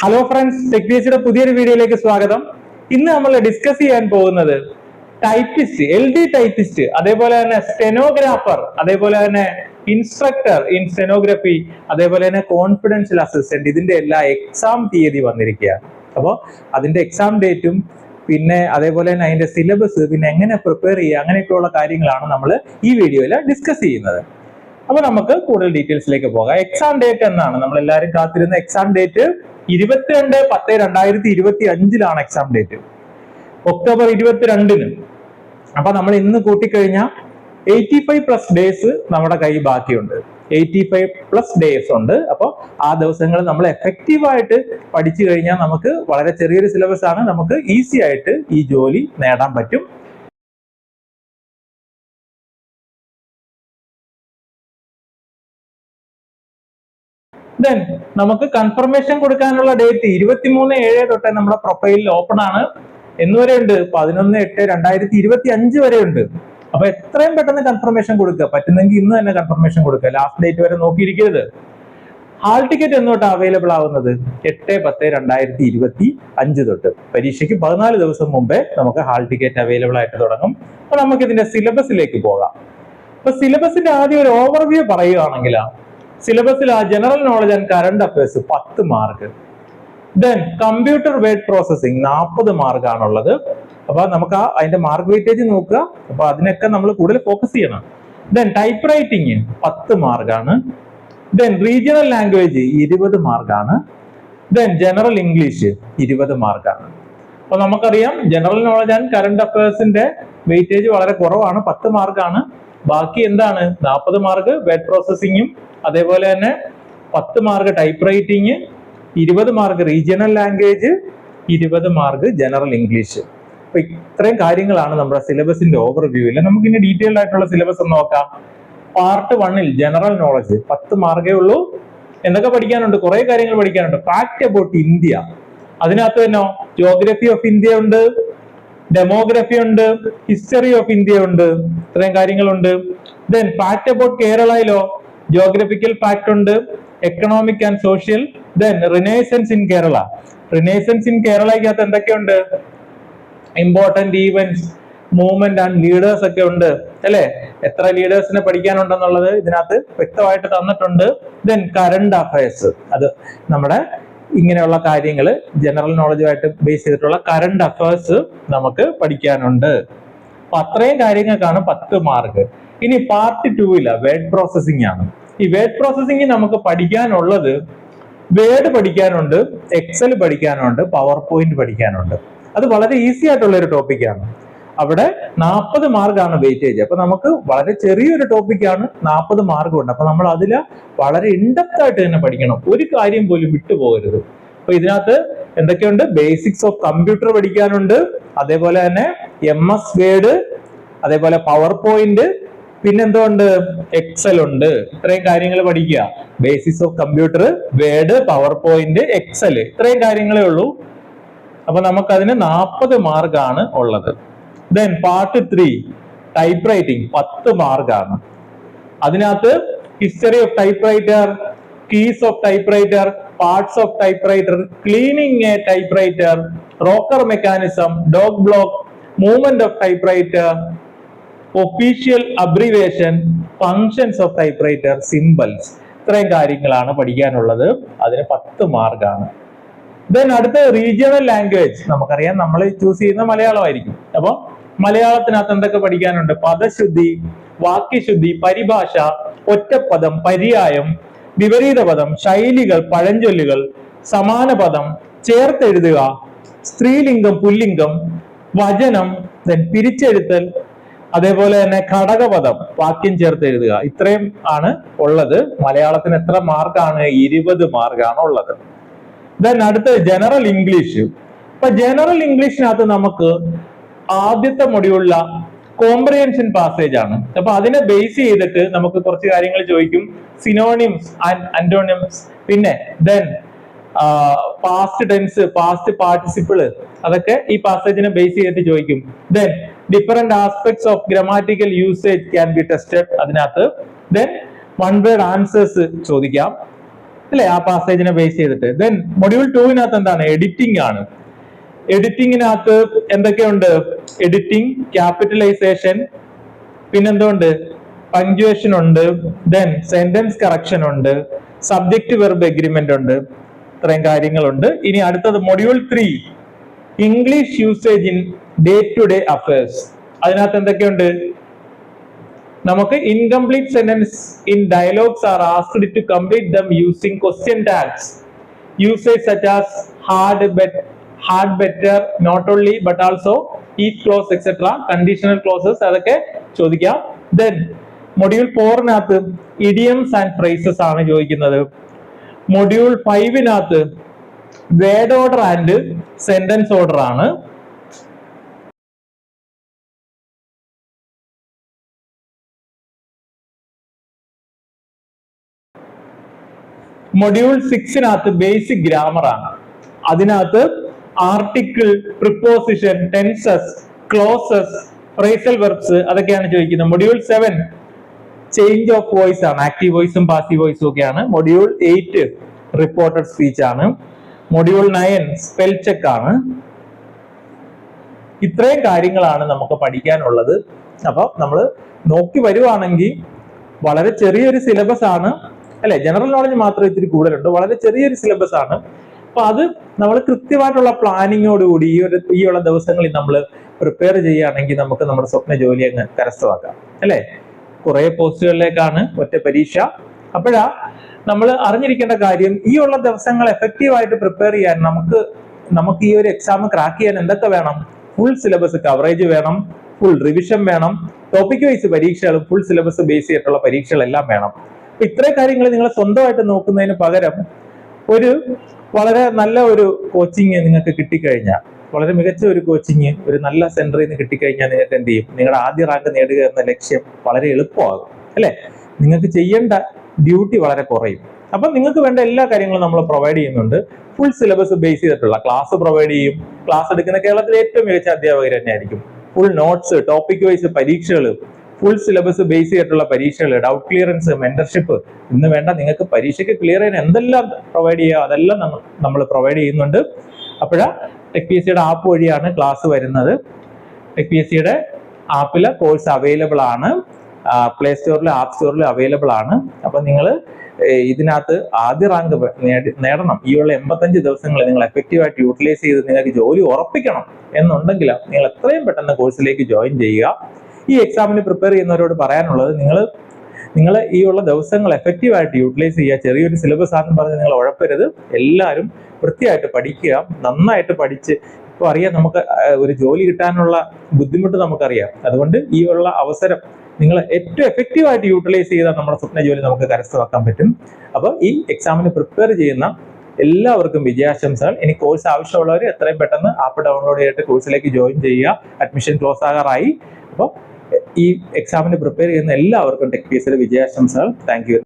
Hello friends ടെക്നീസിയുടെ പുതിയൊരു വീഡിയോയിലേക്ക് സ്വാഗതം. ഇന്ന് നമ്മൾ ഡിസ്കസ് ചെയ്യാൻ പോകുന്നത് ടൈപ്പിസ്റ്റ് എൽ ഡി ടൈപ്പിസ്റ്റ് അതേപോലെ തന്നെ സ്റ്റെനോഗ്രാഫർ അതേപോലെ തന്നെ ഇൻസ്ട്രക്ടർ ഇൻ സ്റ്റെനോഗ്രഫി അതേപോലെ തന്നെ കോൺഫിഡൻഷ്യൽ അസിസ്റ്റന്റ് ഇതിന്റെ എല്ലാ എക്സാം തീയതി വന്നിരിക്കുകയാണ്. അപ്പോൾ അതിന്റെ എക്സാം ഡേറ്റും പിന്നെ അതേപോലെ തന്നെ അതിന്റെ സിലബസ് പിന്നെ എങ്ങനെ പ്രിപ്പയർ ചെയ്യുക അങ്ങനെയൊക്കെയുള്ള കാര്യങ്ങളാണ് നമ്മൾ ഈ വീഡിയോയിൽ ഡിസ്കസ് ചെയ്യുന്നത്. അപ്പൊ നമുക്ക് കൂടുതൽ ഡീറ്റെയിൽസിലേക്ക് പോകാം. എക്സാം ഡേറ്റ് എന്നാണ്. നമ്മൾ എല്ലാവരും കാത്തിരുന്ന എക്സാം ഡേറ്റ് ഇരുപത്തിരണ്ട് പത്ത് രണ്ടായിരത്തി ഇരുപത്തി അഞ്ചിലാണ് എക്സാം ഡേറ്റ് ഒക്ടോബർ ഇരുപത്തിരണ്ടിന്. അപ്പൊ നമ്മൾ ഇന്ന് കൂട്ടിക്കഴിഞ്ഞാൽ എയ്റ്റി ഫൈവ് പ്ലസ് ഡേയ്സ് നമ്മുടെ കൈ ബാക്കിയുണ്ട്. എയ്റ്റി ഫൈവ് പ്ലസ് ഡേയ്സ് ഉണ്ട്. അപ്പോൾ ആ ദിവസങ്ങൾ നമ്മൾ എഫക്റ്റീവ് ആയിട്ട് പഠിച്ചു കഴിഞ്ഞാൽ നമുക്ക് വളരെ ചെറിയൊരു സിലബസ് ആണ് നമുക്ക് ഈസി ആയിട്ട് ഈ ജോലി നേടാൻ പറ്റും. ദെൻ നമുക്ക് കൺഫർമേഷൻ കൊടുക്കാനുള്ള ഡേറ്റ് ഇരുപത്തി മൂന്ന് ഏഴ് തൊട്ട് നമ്മുടെ പ്രൊഫൈലിൽ ഓപ്പൺ ആണ്. എന്ന് വരെ ഉണ്ട്. പതിനൊന്ന് എട്ട് രണ്ടായിരത്തി ഇരുപത്തി അഞ്ച് വരെ ഉണ്ട്. അപ്പൊ എത്രയും പെട്ടെന്ന് കൺഫർമേഷൻ കൊടുക്കുക. പറ്റുന്നെങ്കിൽ ഇന്ന് തന്നെ കൺഫർമേഷൻ കൊടുക്കുക. ലാസ്റ്റ് ഡേറ്റ് വരെ നോക്കിയിരിക്കരുത്. ഹാൾ ടിക്കറ്റ് എന്നോട്ട് അവൈലബിൾ ആവുന്നത്? എട്ട് പത്ത് രണ്ടായിരത്തി ഇരുപത്തി അഞ്ച് തൊട്ട്. പരീക്ഷയ്ക്ക് പതിനാല് ദിവസം മുമ്പേ നമുക്ക് ഹാൾ ടിക്കറ്റ് അവൈലബിൾ ആയിട്ട് തുടങ്ങും. അപ്പൊ നമുക്ക് ഇതിന്റെ സിലബസിലേക്ക് പോകാം. അപ്പൊ സിലബസിന്റെ ആദ്യം ഒരു ഓവർവ്യൂ പറയുകയാണെങ്കിൽ സിലബസിൽ ആ general knowledge and current affairs പത്ത് mark then computer word processing നാൽപ്പത് മാർക്കാണുള്ളത് അപ്പൊ നമുക്ക് ആ അതിന്റെ മാർക്ക് വെയിറ്റേജ് നോക്കുക. അപ്പൊ അതിനൊക്കെ നമ്മൾ കൂടുതൽ ഫോക്കസ് ചെയ്യണം. ദെൻ ടൈപ്പ് റൈറ്റിംഗ് പത്ത് മാർക്കാണ് ദെൻ റീജിയണൽ ലാംഗ്വേജ് ഇരുപത് മാർക്കാണ് ദെൻ ജനറൽ ഇംഗ്ലീഷ് ഇരുപത് മാർക്കാണ് അപ്പൊ നമുക്കറിയാം ജനറൽ നോളജ് ആൻഡ് കറണ്ട് അഫയേഴ്സിന്റെ വെയിറ്റേജ് വളരെ കുറവാണ്. പത്ത് മാർക്കാണ് ബാക്കി എന്താണ്? നാൽപ്പത് മാർക്ക് വെബ് പ്രോസസ്സിങ്ങും അതേപോലെ തന്നെ പത്ത് മാർക്ക് ടൈപ്പ് റൈറ്റിംഗ് ഇരുപത് മാർക്ക് റീജിയണൽ ലാംഗ്വേജ് ഇരുപത് മാർക്ക് ജനറൽ ഇംഗ്ലീഷ് അപ്പൊ ഇത്രയും കാര്യങ്ങളാണ് നമ്മുടെ സിലബസിന്റെ ഓവർവ്യൂവിൽ നമുക്ക് ഇനി ഡീറ്റെയിൽഡ് ആയിട്ടുള്ള സിലബസ് ഒന്ന് നോക്കാം. പാർട്ട് വണ്ണിൽ ജനറൽ നോളജ് പത്ത് മാർക്കേ ഉള്ളൂ. എന്തൊക്കെ പഠിക്കാനുണ്ട്? കുറെ കാര്യങ്ങൾ പഠിക്കാനുണ്ട്. ഫാക്ട് അബൌട്ട് ഇന്ത്യ അതിനകത്ത് തന്നെ ജോഗ്രഫി ഓഫ് ഇന്ത്യ ഉണ്ട്. ഡെമോഗ്രഫി ഉണ്ട് ഹിസ്റ്ററി ഓഫ് ഇന്ത്യ ഉണ്ട് ഇത്രയും കാര്യങ്ങളുണ്ട്. ദെൻ ഫാക്ട് അബൌട്ട് കേരളയിലോ ജോഗ്രഫിക്കൽ ഫാക്ട് ഉണ്ട് economic and social then renaissance in Kerala renaissance in കേരളയ്ക്കകത്ത് എന്തൊക്കെയുണ്ട്? Important events movement and leaders ഒക്കെ ഉണ്ട് അല്ലെ? എത്ര ലീഡേഴ്സിനെ പഠിക്കാനുണ്ടെന്നുള്ളത് ഇതിനകത്ത് വ്യക്തമായിട്ട് തന്നിട്ടുണ്ട്. ദെൻ കറണ്ട് അഫയേഴ്സ് അത് നമ്മുടെ ഇങ്ങനെയുള്ള കാര്യങ്ങൾ ജനറൽ നോളജുമായിട്ട് ബേസ് ചെയ്തിട്ടുള്ള കറണ്ട് അഫയേഴ്സ് നമുക്ക് പഠിക്കാനുണ്ട്. അപ്പൊ അത്രയും കാര്യങ്ങൾക്കാണ് പത്ത് മാർക്ക് ഇനി പാർട്ട് ടൂവില വേർഡ് പ്രോസസിംഗ് ആണ്. ഈ വേർഡ് പ്രോസസ്സിംഗ് നമുക്ക് പഠിക്കാനുള്ളത് വേർഡ് പഠിക്കാനുണ്ട് എക്സൽ പഠിക്കാനുണ്ട് പവർ പോയിന്റ് പഠിക്കാനുണ്ട്. അത് വളരെ ഈസി ആയിട്ടുള്ള ഒരു ടോപ്പിക്കാണ് അവിടെ നാൽപ്പത് മാർക്കാണ് വെയിറ്റേജ് അപ്പൊ നമുക്ക് വളരെ ചെറിയൊരു ടോപ്പിക്കാണ് നാൽപ്പത് മാർക്ക് ഉണ്ട് അപ്പൊ നമ്മൾ അതിൽ വളരെ ഇൻഡെപ്ത് ആയിട്ട് തന്നെ പഠിക്കണം. ഒരു കാര്യം പോലും വിട്ടുപോകരുത് അപ്പൊ ഇതിനകത്ത് എന്തൊക്കെയുണ്ട്? ബേസിക്സ് ഓഫ് കമ്പ്യൂട്ടർ പഠിക്കാനുണ്ട്. അതേപോലെ തന്നെ എം എസ് വേഡ് അതേപോലെ പവർ പോയിന്റ് പിന്നെന്തുണ്ട് എക്സൽ ഉണ്ട്. ഇത്രയും കാര്യങ്ങൾ പഠിക്കുക. Basics of computer Word PowerPoint Excel ഇത്രയും കാര്യങ്ങളേ ഉള്ളൂ. അപ്പൊ നമുക്കതിന് നാൽപ്പത് മാർക്കാണ് ഉള്ളത്. Then part three typewriting പത്ത് മാർക്കാണ് അതിനകത്ത് history of typewriter keys of typewriter parts of typewriter cleaning a typewriter rocker mechanism dog block movement of typewriter official abbreviation functions of typewriter symbols ഇത്രയും കാര്യങ്ങളാണ് പഠിക്കാനുള്ളത്. അതിന് പത്ത് മാർക്കാണ് ദെൻ അടുത്ത റീജിയണൽ ലാംഗ്വേജ് നമുക്കറിയാം നമ്മൾ ചൂസ് ചെയ്യുന്ന മലയാളമായിരിക്കും. അപ്പൊ മലയാളത്തിനകത്ത് എന്തൊക്കെ പഠിക്കാനുണ്ട്? പദശുദ്ധി വാക്യശുദ്ധി പരിഭാഷ ഒറ്റപ്പദം പര്യായം വിപരീത പദം ശൈലികൾ പഴഞ്ചൊല്ലുകൾ സമാന പദം ചേർത്തെഴുതുക സ്ത്രീലിംഗം പുല്ലിംഗം വചനം ദെൻ പിരിച്ചെഴുത്തൽ അതേപോലെ തന്നെ ഘടകപദം വാക്യം ചേർത്ത് എഴുതുക ഇത്രയും ആണ് ഉള്ളത്. മലയാളത്തിന് എത്ര മാർക്കാണ്? ഇരുപത് മാർക്കാണ് ഉള്ളത്. ദെൻ അടുത്ത ജനറൽ ഇംഗ്ലീഷ് ഇപ്പൊ ജനറൽ ഇംഗ്ലീഷിനകത്ത് നമുക്ക് ആദ്യത്തെ മൊഡ്യൂളില കോംപ്രിഹെൻഷൻ പാസേജ് ആണ്. അപ്പൊ അതിനെ ബേസ് ചെയ്തിട്ട് നമുക്ക് കുറച്ച് കാര്യങ്ങൾ ചോദിക്കും. സിനോണിംസ് ആൻഡ് അന്റോണിംസ് പിന്നെ then past tense past participle അതൊക്കെ ഈ പാസേജിനെ ബേസ് ചെയ്തിട്ട് ചോദിക്കും. Then different aspects of grammatical usage can be tested അതിനകത്ത്. ദെൻ വൺ വേർഡ് ആൻസേഴ്സ് ചോദിക്കാം. അല്ലെ? ആ പാസേജിനെ ബേസ് ചെയ്തിട്ട്. ദെൻ മൊഡ്യൂൾ ടൂവിനകത്ത് എന്താണ്? എഡിറ്റിംഗ് ആണ്. എഡിറ്റിംഗിനകത്ത് എന്തൊക്കെയുണ്ട്? എഡിറ്റിംഗ് ക്യാപിറ്റലൈസേഷൻ പിന്നെന്തുണ്ട്? പങ്ക്ച്വേഷൻ ഉണ്ട്. ദെൻ സെന്റൻസ് കറക്ഷൻ ഉണ്ട്. സബ്ജക്ട് വെർബ് എഗ്രിമെന്റ് ഉണ്ട്. ഇത്രയും കാര്യങ്ങളുണ്ട്. ഇനി അടുത്തത് module three English usage in day to day affairs അതിനകത്ത് എന്തൊക്കെയുണ്ട്? നമുക്ക് incomplete sentence in dialogues are asked to complete them using question tags usage such as had bet had better not only but also it clause etcetera conditional clauses അതൊക്കെ ചോദിക്കാം. Then module ഫോറിനകത്ത് idioms and phrases ആണ് ചോദിക്കുന്നത്. Module ഫൈവിനകത്ത് word order and sentence order ആണ്. Module സിക്സിനകത്ത് basic grammar ആണ്. അതിനകത്ത് article preposition tenses clauses phrasal verbs അതൊക്കെയാണ് ചോദിക്കുന്നത്. Module seven change of voice ആണ്. ആക്റ്റീവ് വോയിസും പാസീവ് വോയിസും ഒക്കെയാണ്. മൊഡ്യൂൾ എയ്റ്റ് റിപ്പോർട്ടഡ് സ്പീച്ച് ആണ്. മൊഡ്യൂൾ നയൻ സ്പെൽ ചെക്ക് ആണ്. ഇത്രയും കാര്യങ്ങളാണ് നമുക്ക് പഠിക്കാനുള്ളത്. അപ്പൊ നമ്മൾ നോക്കി വരുവാണെങ്കിൽ വളരെ ചെറിയൊരു സിലബസ് ആണ്. അല്ലെ? ജനറൽ നോളജ് മാത്രം ഇത്തിരി കൂടുതലുണ്ട്. വളരെ ചെറിയൊരു സിലബസ് ആണ്. അപ്പൊ അത് നമ്മൾ കൃത്യമായിട്ടുള്ള പ്ലാനിങ്ങോടുകൂടി ഈ ഒരു ഈ ഉള്ള ദിവസങ്ങളിൽ നമ്മൾ പ്രിപ്പയർ ചെയ്യുകയാണെങ്കിൽ നമുക്ക് നമ്മുടെ സ്വപ്ന ജോലി അങ്ങ് കരസ്ഥമാക്കാം. അല്ലേ? കുറെ പോസ്റ്റുകളിലേക്കാണ് ഒറ്റ പരീക്ഷ. അപ്പോഴാ നമ്മൾ അറിഞ്ഞിരിക്കേണ്ട കാര്യം ഈ ഉള്ള ദിവസങ്ങൾ എഫക്റ്റീവ് ആയിട്ട് പ്രിപ്പയർ ചെയ്യാൻ നമുക്ക് നമുക്ക് ഈ ഒരു എക്സാം ക്രാക്ക് ചെയ്യാൻ എന്തൊക്കെ വേണം? ഫുൾ സിലബസ് കവറേജ് വേണം ഫുൾ റിവിഷൻ വേണം ടോപ്പിക് വൈസ് പരീക്ഷകളും ഫുൾ സിലബസ് ബേസ് ചെയ്തിട്ടുള്ള പരീക്ഷകളെല്ലാം വേണം. ഇത്രയും കാര്യങ്ങൾ നിങ്ങൾ സ്വന്തമായിട്ട് നോക്കുന്നതിന് പകരം ഒരു വളരെ നല്ല ഒരു കോച്ചിങ് നിങ്ങൾക്ക് കിട്ടിക്കഴിഞ്ഞാൽ വളരെ മികച്ച ഒരു കോച്ചിങ് ഒരു നല്ല സെന്ററിൽ നിന്ന് കിട്ടിക്കഴിഞ്ഞാൽ നിങ്ങൾക്ക് എന്ത് ചെയ്യും? നിങ്ങളുടെ ആദ്യ റാങ്ക് നേടുക എന്ന ലക്ഷ്യം വളരെ എളുപ്പമാകും അല്ലെ? നിങ്ങൾക്ക് ചെയ്യേണ്ട ഡ്യൂട്ടി വളരെ കുറയും. അപ്പൊ നിങ്ങൾക്ക് വേണ്ട എല്ലാ കാര്യങ്ങളും നമ്മൾ പ്രൊവൈഡ് ചെയ്യുന്നുണ്ട്. ഫുൾ സിലബസ് ബേസ് ചെയ്തിട്ടുള്ള ക്ലാസ് പ്രൊവൈഡ് ചെയ്യും. ക്ലാസ് എടുക്കുന്ന കേരളത്തിലെ ഏറ്റവും മികച്ച അധ്യാപകർ തന്നെയായിരിക്കും. ഫുൾ നോട്ട്സ് ടോപ്പിക് വൈസ് പരീക്ഷകൾ ഫുൾ സിലബസ് ബേസ് ചെയ്തിട്ടുള്ള പരീക്ഷകൾ ഡൗട്ട് ക്ലിയറൻസ് മെന്റർഷിപ്പ് ഇന്ന് വേണ്ട. നിങ്ങൾക്ക് പരീക്ഷയ്ക്ക് ക്ലിയർ ചെയ്യാൻ എന്തെല്ലാം പ്രൊവൈഡ് ചെയ്യുക അതെല്ലാം നമ്മൾ പ്രൊവൈഡ് ചെയ്യുന്നുണ്ട്. അപ്പോഴാ ടെക് പി എസ് സിയുടെ ആപ്പ് വഴിയാണ് ക്ലാസ് വരുന്നത്. ടെക് പി എസ് സിയുടെ ആപ്പിൽ കോഴ്സ് അവൈലബിൾ ആണ്. പ്ലേ സ്റ്റോറിലും ആപ്പ് സ്റ്റോറിലും അവൈലബിൾ ആണ്. അപ്പൊ നിങ്ങൾ ഇതിനകത്ത് ആദ്യ റാങ്ക് നേടണം. ഈ ഉള്ള എൺപത്തഞ്ച് ദിവസങ്ങൾ നിങ്ങൾ എഫക്റ്റീവ് ആയിട്ട് യൂട്ടിലൈസ് ചെയ്ത് നിങ്ങൾക്ക് ജോലി ഉറപ്പിക്കണം എന്നുണ്ടെങ്കിൽ നിങ്ങൾ എത്രയും പെട്ടെന്ന് കോഴ്സിലേക്ക് ജോയിൻ ചെയ്യുക. ഈ എക്സാമിന് പ്രിപ്പയർ ചെയ്യുന്നവരോട് പറയാനുള്ളത് നിങ്ങൾ നിങ്ങൾ ഈ ഉള്ള ദിവസങ്ങൾ എഫക്റ്റീവ് ആയിട്ട് യൂട്ടിലൈസ് ചെയ്യുക. ചെറിയൊരു സിലബസ് ആണെന്ന് പറഞ്ഞ് നിങ്ങൾ ഉഴപ്പരുത്. എല്ലാവരും വൃത്തിയായിട്ട് പഠിക്കുക. നന്നായിട്ട് പഠിച്ച് ഇപ്പൊ അറിയാം നമുക്ക് ഒരു ജോലി കിട്ടാനുള്ള ബുദ്ധിമുട്ട് നമുക്കറിയാം. അതുകൊണ്ട് ഈ ഉള്ള അവസരം നിങ്ങൾ ഏറ്റവും എഫക്റ്റീവ് ആയിട്ട് യൂട്ടിലൈസ് ചെയ്താൽ നമ്മുടെ സ്വപ്ന ജോലി നമുക്ക് കരസ്ഥമാക്കാൻ പറ്റും. അപ്പോൾ ഈ എക്സാമിന് പ്രിപ്പയർ ചെയ്യുന്ന എല്ലാവർക്കും വിജയാശംസകൾ. ഇനി കോഴ്സ് ആവശ്യമുള്ളവർ എത്രയും പെട്ടെന്ന് ആപ്പ് ഡൗൺലോഡ് ചെയ്തിട്ട് കോഴ്സിലേക്ക് ജോയിൻ ചെയ്യുക. അഡ്മിഷൻ ക്ലോസ് ആകാറായി. അപ്പോൾ ഈ എക്സാമിന് പ്രിപ്പയർ ചെയ്യുന്ന എല്ലാവർക്കും tech P S വിജയാശംസകൾ. Thank you